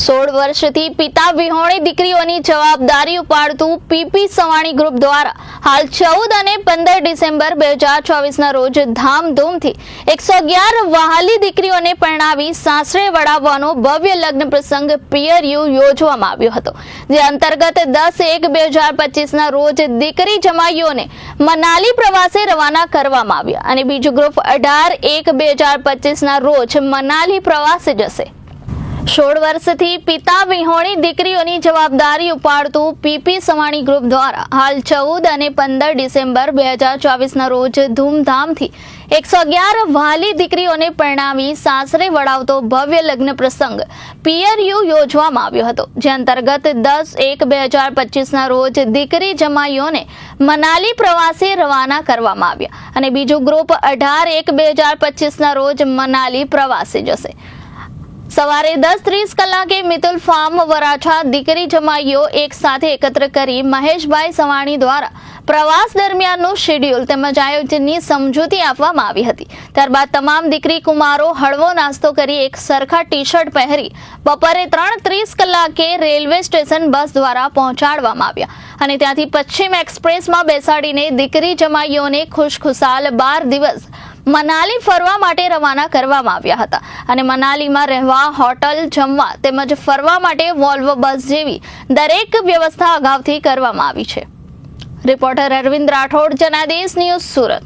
સોળ વર્ષથી પિતા વિહોણી દીકરીઓની જવાબદારી ઉપાડતું પીપી સવાણી ગ્રુપ દ્વારા હાલ ચૌદ અને પંદર ડિસેમ્બર બે હજાર ચોવીસના રોજ ધામધૂમથી એકસો અગિયાર વહાલી દીકરીઓને પરણાવી સાસરે વડાવવાનો ભવ્ય લગ્ન પ્રસંગ પિયરયુ યોજવામાં આવ્યો હતો, જે અંતર્ગત દસ એક બે હજાર પચીસના રોજ દીકરી જમાઈઓને મનાલી પ્રવાસે રવાના કરવામાં આવ્યા અને બીજું ગ્રુપ અઢાર એક બે હજાર પચીસના રોજ મનાલી પ્રવાસે જશે. સોળ વર્ષથી પિતા વિહોણી દીકરીઓની જવાબદારી ઉપાડતું પીપી સવાણી ગ્રુપ દ્વારા હાલ ચૌદ અને પંદર ડિસેમ્બર બે હજાર ચોવીસના રોજ ધૂમધામથી એકસો અગિયાર વાલી દીકરીઓને પરણાવી સાસરે વળાવતો ભવ્ય લગ્ન પ્રસંગ પિયરયુ યોજવામાં આવ્યો હતો, જે અંતર્ગત દસ એક બે હજાર પચીસના રોજ દીકરી જમાઈઓને મનાલી પ્રવાસે રવાના કરવામાં આવ્યા અને બીજું ગ્રુપ અઢાર એક બે હજાર પચીસના રોજ મનાલી પ્રવાસે જશે. સવારે દસ ત્રીસ કલાકે મિતુલ ફાર્મ વરાછા દીકરી જમાઈઓ એક સાથે એકત્ર કરી મહેશભાઈ સવાણી દ્વારા પ્રવાસ દરમિયાનનું શેડ્યુલ તેમજ આયોજનની સમજૂતી આપવામાં આવી હતી. ત્યારબાદ તમામ દીકરી કુમારો હળવો નાસ્તો કરી એક સરખા ટી શર્ટ પહેરી બપોરે ત્રણ ત્રીસ કલાકે રેલવે સ્ટેશન બસ દ્વારા પહોંચાડવામાં આવ્યા અને ત્યાંથી પશ્ચિમ એક્સપ્રેસમાં બેસાડીને દીકરી જમાઈઓને ખુશખુશાલ બાર દિવસ મનાલી ફરવા માટે રવાના કરવામાં આવ્યા હતા. અને મનાલીમાં રહેવા, હોટલ, જમવા તેમજ ફરવા માટે વોલ્વો બસ જેવી દરેક વ્યવસ્થા અગાઉથી કરવામાં આવી છે. Reporter Arvind Rathod, Janadesh news Surat.